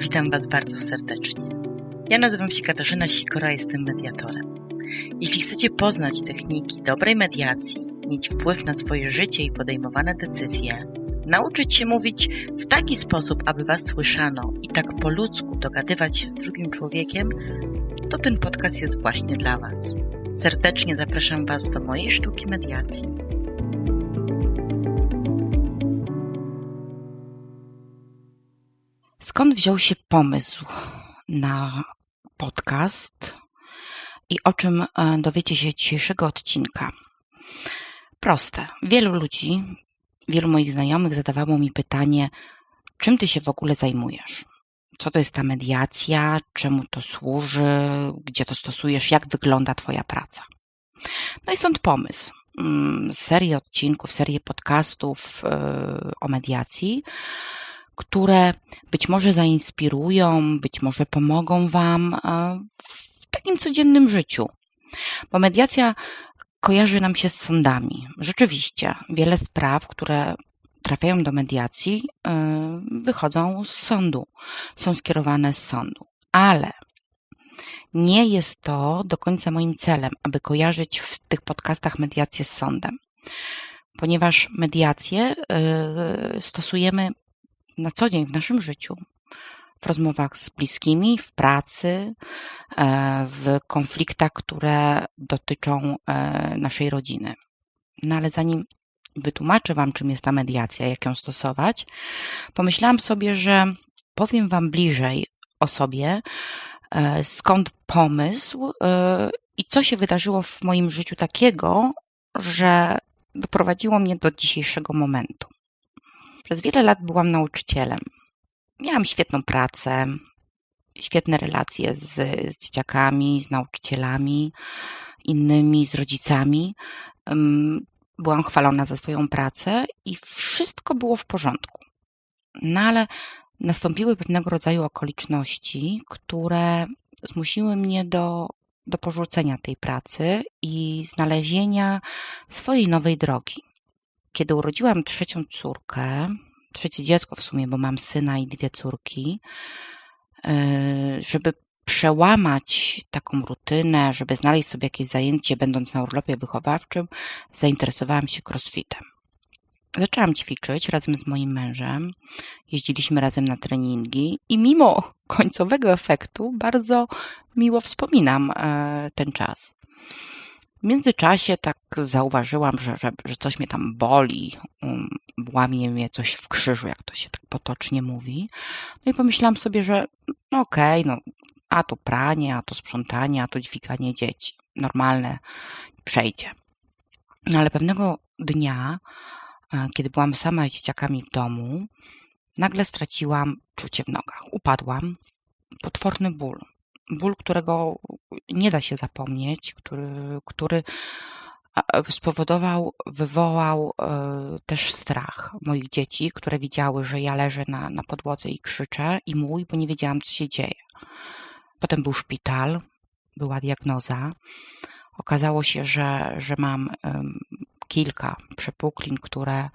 Witam Was bardzo serdecznie. Ja nazywam się Katarzyna Sikora, jestem mediatorem. Jeśli chcecie poznać techniki dobrej mediacji, mieć wpływ na swoje życie i podejmowane decyzje, nauczyć się mówić w taki sposób, aby Was słyszano i tak po ludzku dogadywać się z drugim człowiekiem, to ten podcast jest właśnie dla Was. Serdecznie zapraszam Was do mojej sztuki mediacji. Skąd wziął się pomysł na podcast i o czym e, dowiecie się dzisiejszego odcinka? Proste. Wielu ludzi, wielu moich znajomych zadawało mi pytanie, czym ty się w ogóle zajmujesz? Co to jest ta mediacja? Czemu to służy? Gdzie to stosujesz? Jak wygląda twoja praca? No i stąd pomysł. Mm, serię odcinków, serię podcastów e, o mediacji, które być może zainspirują, być może pomogą Wam e, w takim codziennym życiu. Bo mediacja kojarzy nam się z sądami. Rzeczywiście, wiele spraw, które trafiają do mediacji, e, wychodzą z sądu, są skierowane z sądu. Ale nie jest to do końca moim celem, aby kojarzyć w tych podcastach mediację z sądem, ponieważ mediację e, stosujemy na co dzień w naszym życiu, w rozmowach z bliskimi, w pracy, e, w konfliktach, które dotyczą e, naszej rodziny. No ale zanim wytłumaczę Wam, czym jest ta mediacja, jak ją stosować, pomyślałam sobie, że powiem Wam bliżej o sobie, e, skąd pomysł i co się wydarzyło w moim życiu takiego, że doprowadziło mnie do dzisiejszego momentu. Przez wiele lat byłam nauczycielem. Miałam świetną pracę, świetne relacje z, z dzieciakami, z nauczycielami, innymi, z rodzicami. Byłam chwalona za swoją pracę i wszystko było w porządku. No ale nastąpiły pewnego rodzaju okoliczności, które zmusiły mnie do, do porzucenia tej pracy i znalezienia swojej nowej drogi. Kiedy urodziłam trzecią córkę, trzecie dziecko w sumie, bo mam syna i dwie córki, e, żeby przełamać taką rutynę, żeby znaleźć sobie jakieś zajęcie, będąc na urlopie wychowawczym, zainteresowałam się crossfitem. Zaczęłam ćwiczyć razem z moim mężem, jeździliśmy razem na treningi i mimo końcowego efektu bardzo miło wspominam e, ten czas. W międzyczasie tak zauważyłam, że, że, że coś mnie tam boli, um, łamie mnie coś w krzyżu, jak to się tak potocznie mówi. No i pomyślałam sobie, że no okej, okay, no a to pranie, a to sprzątanie, a to dźwiganie dzieci. Normalne, przejdzie. No ale pewnego dnia, e, kiedy byłam sama z dzieciakami w domu, nagle straciłam czucie w nogach. Upadłam. Potworny ból ból, którego nie da się zapomnieć, który, który spowodował, wywołał e, też strach moich dzieci, które widziały, że ja leżę na, na podłodze i krzyczę, i mój, bo nie wiedziałam, co się dzieje. Potem był szpital, była diagnoza. Okazało się, że, że mam kilka przepuklin, które e,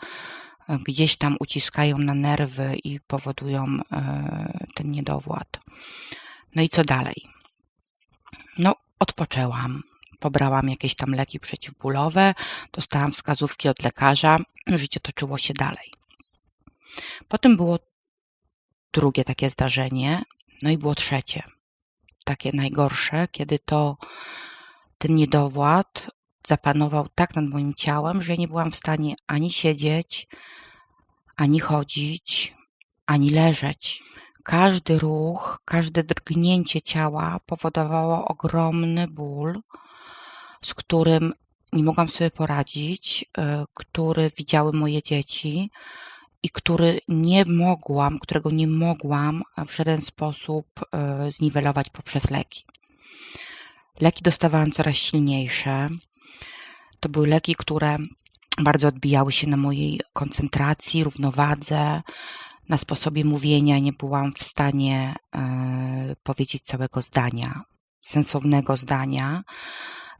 gdzieś tam uciskają na nerwy i powodują e, ten niedowład. No i co dalej? No, odpoczęłam. Pobrałam jakieś tam leki przeciwbólowe, dostałam wskazówki od lekarza, życie toczyło się dalej. Potem było drugie takie zdarzenie, no i było trzecie, takie najgorsze, kiedy to ten niedowład zapanował tak nad moim ciałem, że nie byłam w stanie ani siedzieć, ani chodzić, ani leżeć. Każdy ruch, każde drgnięcie ciała powodowało ogromny ból, z którym nie mogłam sobie poradzić, e, który widziały moje dzieci i który nie mogłam, którego nie mogłam w żaden sposób e, zniwelować poprzez leki. Leki dostawałam coraz silniejsze. To były leki, które bardzo odbijały się na mojej koncentracji, równowadze, na sposobie mówienia nie byłam w stanie e, powiedzieć całego zdania, sensownego zdania.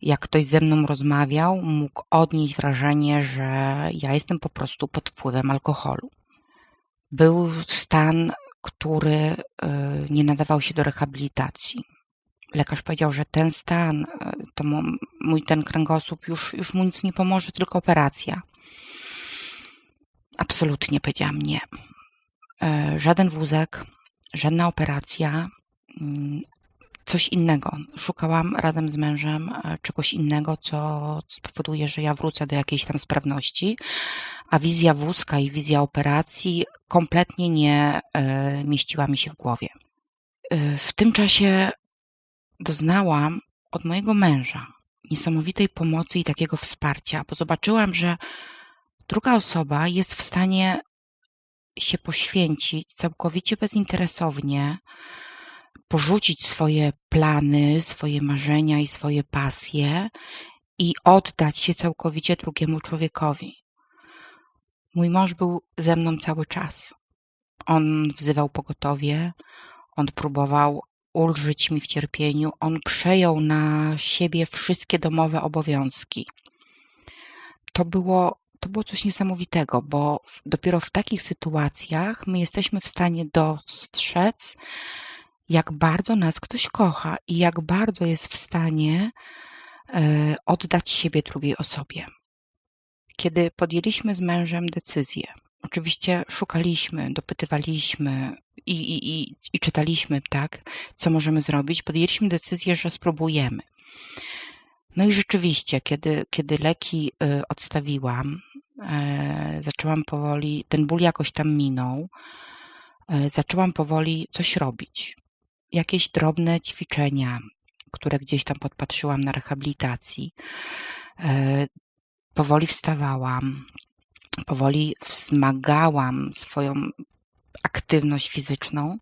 Jak ktoś ze mną rozmawiał, mógł odnieść wrażenie, że ja jestem po prostu pod wpływem alkoholu. Był stan który nie nadawał się do rehabilitacji. Lekarz powiedział, że ten stan, to mój ten kręgosłup już, już mu nic nie pomoże, tylko operacja. Absolutnie powiedziałam nie. Żaden wózek, żadna operacja, mm, coś innego. Szukałam razem z mężem e, czegoś innego, co spowoduje, że ja wrócę do jakiejś tam sprawności, a wizja wózka i wizja operacji kompletnie nie e, mieściła mi się w głowie. E, w tym czasie doznałam od mojego męża niesamowitej pomocy i takiego wsparcia, bo zobaczyłam, że druga osoba jest w stanie się poświęcić całkowicie bezinteresownie, porzucić swoje plany, swoje marzenia i swoje pasje i oddać się całkowicie drugiemu człowiekowi. Mój mąż był ze mną cały czas. On wzywał pogotowie, on próbował ulżyć mi w cierpieniu, on przejął na siebie wszystkie domowe obowiązki. To było, to było coś niesamowitego, bo dopiero w takich sytuacjach my jesteśmy w stanie dostrzec, jak bardzo nas ktoś kocha i jak bardzo jest w stanie e, oddać siebie drugiej osobie. Kiedy podjęliśmy z mężem decyzję, oczywiście szukaliśmy, dopytywaliśmy i, i, i, i czytaliśmy, tak, co możemy zrobić, podjęliśmy decyzję, że spróbujemy. No i rzeczywiście, kiedy, kiedy leki e, odstawiłam, e, zaczęłam powoli, ten ból jakoś tam minął, zaczęłam powoli coś robić jakieś drobne ćwiczenia, które gdzieś tam podpatrzyłam na rehabilitacji. E, powoli wstawałam, powoli wzmagałam swoją aktywność fizyczną.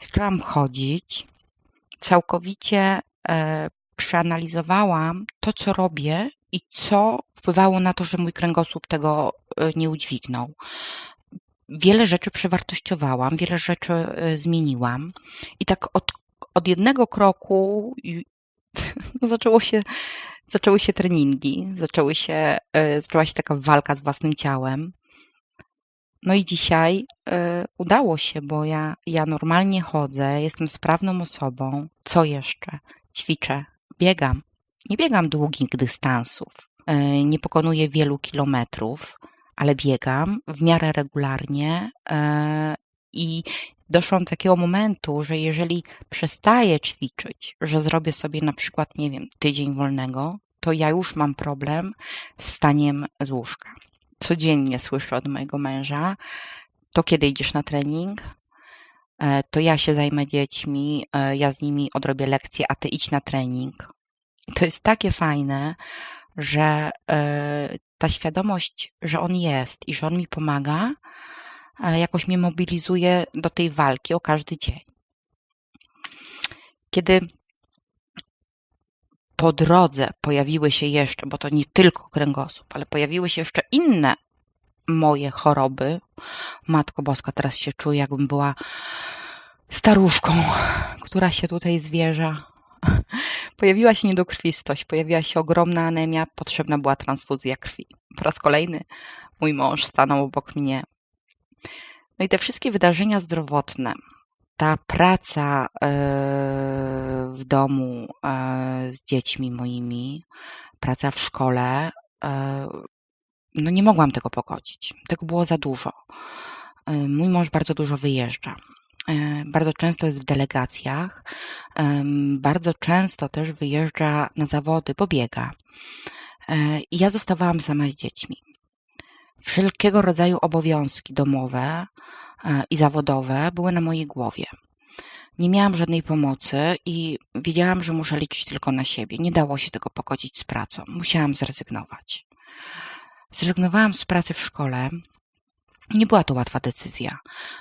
Zaczęłam chodzić. Całkowicie e, przeanalizowałam to, co robię i co wpływało na to, że mój kręgosłup tego e, nie udźwignął wiele rzeczy przewartościowałam, wiele rzeczy e, zmieniłam i tak od, od jednego kroku no zaczęło się, zaczęły się treningi, zaczęły się, e, zaczęła się taka walka z własnym ciałem. No i dzisiaj y, udało się, bo ja, ja normalnie chodzę, jestem sprawną osobą. Co jeszcze? Ćwiczę, biegam. Nie biegam długich dystansów, y, nie pokonuję wielu kilometrów, ale biegam w miarę regularnie e, i doszłam do takiego momentu, że jeżeli przestaję ćwiczyć, że zrobię sobie na przykład, nie wiem, tydzień wolnego, to ja już mam problem z staniem z łóżka. Codziennie słyszę od mojego męża, to kiedy idziesz na trening, e, to ja się zajmę dziećmi, e, ja z nimi odrobię lekcje, a ty idź na trening. To jest takie fajne, że ta świadomość, że on jest i że on mi pomaga, e, jakoś mnie mobilizuje do tej walki o każdy dzień. Kiedy po drodze pojawiły się jeszcze, bo to nie tylko kręgosłup, ale pojawiły się jeszcze inne moje choroby. Matko Boska, teraz się czuję, jakbym była staruszką, która się tutaj zwierza Pojawiła się niedokrwistość, pojawiła się ogromna anemia, potrzebna była transfuzja krwi. Po raz kolejny mój mąż stanął obok mnie. No i te wszystkie wydarzenia zdrowotne, ta praca e, w domu e, z dziećmi moimi, praca w szkole, e, no nie mogłam tego pogodzić. Tego było za dużo. Mój mąż bardzo dużo wyjeżdża. E, bardzo często jest w delegacjach, bardzo często też wyjeżdża na zawody, bo biega. E, I ja zostawałam sama z dziećmi. Wszelkiego rodzaju obowiązki domowe e, i zawodowe były na mojej głowie. Nie miałam żadnej pomocy i wiedziałam, że muszę liczyć tylko na siebie. Nie dało się tego pogodzić z pracą. Musiałam zrezygnować. Zrezygnowałam z pracy w szkole, nie była to łatwa decyzja.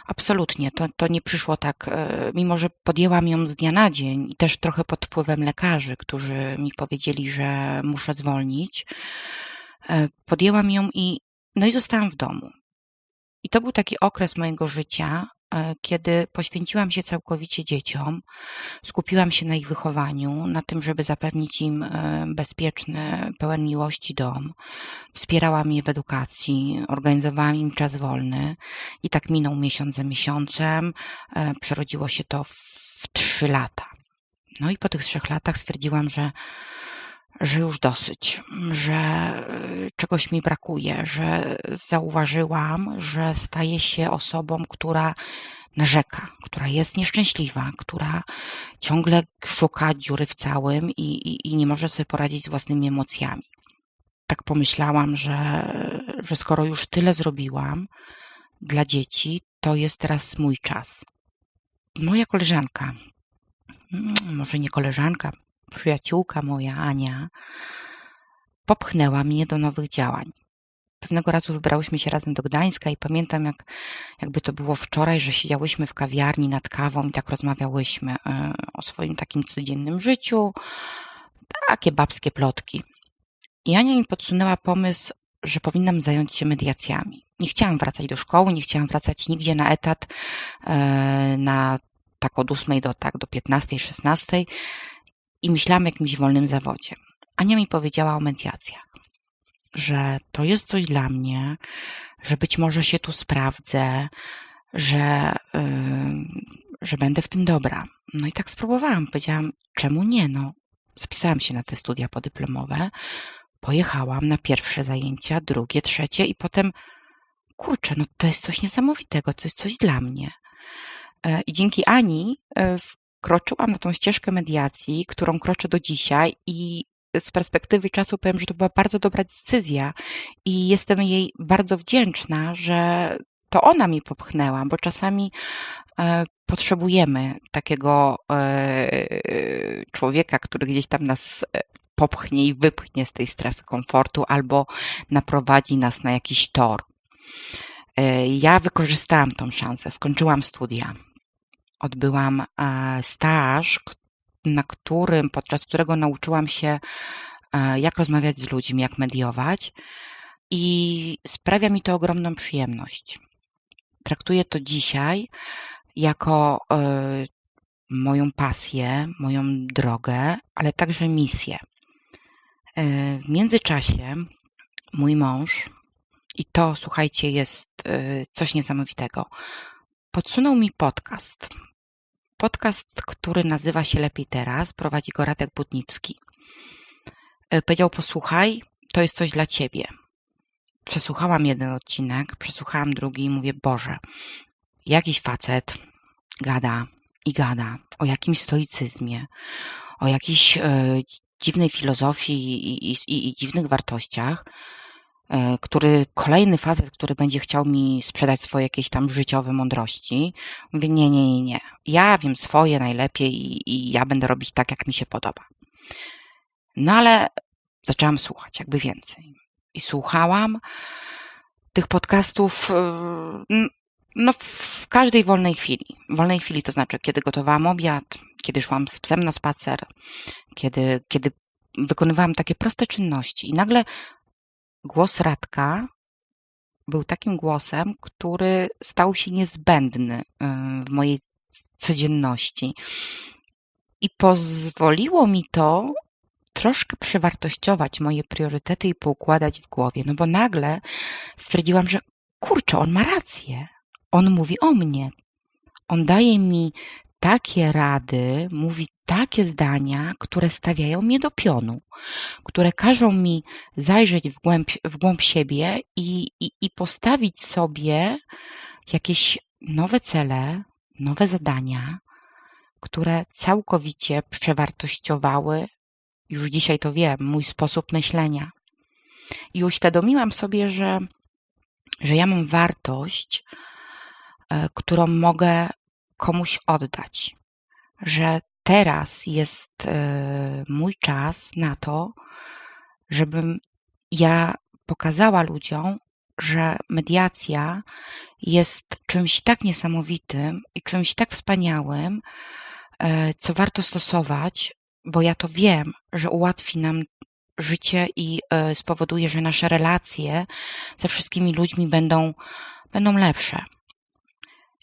Absolutnie. To, to nie przyszło tak, e, mimo że podjęłam ją z dnia na dzień i też trochę pod wpływem lekarzy, którzy mi powiedzieli, że muszę zwolnić. E, podjęłam ją i, no i zostałam w domu. I to był taki okres mojego życia, kiedy poświęciłam się całkowicie dzieciom, skupiłam się na ich wychowaniu, na tym, żeby zapewnić im e, bezpieczny, pełen miłości dom. Wspierałam je w edukacji, organizowałam im czas wolny i tak minął miesiąc za miesiącem. E, przerodziło się to w trzy lata. No i po tych trzech latach stwierdziłam, że że już dosyć, że y, czegoś mi brakuje, że zauważyłam, że staję się osobą, która narzeka, która jest nieszczęśliwa, która ciągle szuka dziury w całym i, i, i nie może sobie poradzić z własnymi emocjami. Tak pomyślałam, że, że skoro już tyle zrobiłam dla dzieci, to jest teraz mój czas. Moja koleżanka, mm, może nie koleżanka, przyjaciółka moja, Ania, popchnęła mnie do nowych działań. Pewnego razu wybrałyśmy się razem do Gdańska i pamiętam, jak, jakby to było wczoraj, że siedziałyśmy w kawiarni nad kawą i tak rozmawiałyśmy e, o swoim takim codziennym życiu, takie babskie plotki. I Ania mi podsunęła pomysł, że powinnam zająć się mediacjami. Nie chciałam wracać do szkoły, nie chciałam wracać nigdzie na etat, e, na tak od 8 do tak do 15, 16 i myślałam o jakimś wolnym zawodzie. Ania mi powiedziała o mediacjach, że to jest coś dla mnie, że być może się tu sprawdzę, że, yy, że będę w tym dobra. No i tak spróbowałam. Powiedziałam, czemu nie? No, zapisałam się na te studia podyplomowe, pojechałam na pierwsze zajęcia, drugie, trzecie i potem, kurczę, no to jest coś niesamowitego, to jest coś dla mnie. E, I dzięki Ani e, kroczyłam na tą ścieżkę mediacji, którą kroczę do dzisiaj i z perspektywy czasu powiem, że to była bardzo dobra decyzja i jestem jej bardzo wdzięczna, że to ona mi popchnęła, bo czasami e, potrzebujemy takiego e, człowieka, który gdzieś tam nas e, popchnie i wypchnie z tej strefy komfortu albo naprowadzi nas na jakiś tor. Ja wykorzystałam tą szansę, skończyłam studia odbyłam e, staż, na którym, podczas którego nauczyłam się, e, jak rozmawiać z ludźmi, jak mediować, i sprawia mi to ogromną przyjemność. Traktuję to dzisiaj jako e, moją pasję, moją drogę, ale także misję. W międzyczasie mój mąż, i to słuchajcie, jest coś niesamowitego, podsunął mi podcast. Podcast, który nazywa się Lepiej Teraz, prowadzi go Radek Budnicki. E, powiedział, posłuchaj, to jest coś dla ciebie. Przesłuchałam jeden odcinek, przesłuchałam drugi i mówię, Boże, jakiś facet gada i gada o jakimś stoicyzmie, o jakiejś e, dziwnej filozofii i, i, i, i dziwnych wartościach, który kolejny facet, który będzie chciał mi sprzedać swoje jakieś tam życiowe mądrości, mówię, nie, nie, nie, nie. Ja wiem swoje najlepiej i, i ja będę robić tak, jak mi się podoba. No ale zaczęłam słuchać jakby więcej. I słuchałam tych podcastów e, no, w każdej wolnej chwili. Wolnej chwili to znaczy, kiedy gotowałam obiad, kiedy szłam z psem na spacer, kiedy, kiedy wykonywałam takie proste czynności. I nagle Głos Radka był takim głosem, który stał się niezbędny y, w mojej codzienności. I pozwoliło mi to troszkę przewartościować moje priorytety i poukładać w głowie. No bo nagle stwierdziłam, że kurczę, on ma rację. On mówi o mnie. On daje mi takie rady, mówi takie zdania, które stawiają mnie do pionu, które każą mi zajrzeć w głąb, w głąb siebie i, i, i postawić sobie jakieś nowe cele, nowe zadania, które całkowicie przewartościowały, już dzisiaj to wiem, mój sposób myślenia. I uświadomiłam sobie, że, że ja mam wartość, e, którą mogę komuś oddać, że teraz jest e, mój czas na to, żebym ja pokazała ludziom, że mediacja jest czymś tak niesamowitym i czymś tak wspaniałym, e, co warto stosować, bo ja to wiem, że ułatwi nam życie i e, spowoduje, że nasze relacje ze wszystkimi ludźmi będą, będą lepsze.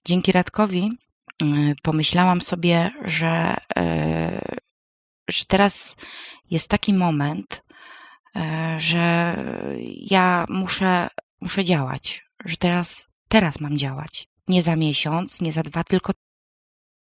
Dzięki Radkowi pomyślałam sobie, że, y, że teraz jest taki moment, y, że ja muszę, muszę działać, że teraz, teraz mam działać. Nie za miesiąc, nie za dwa, tylko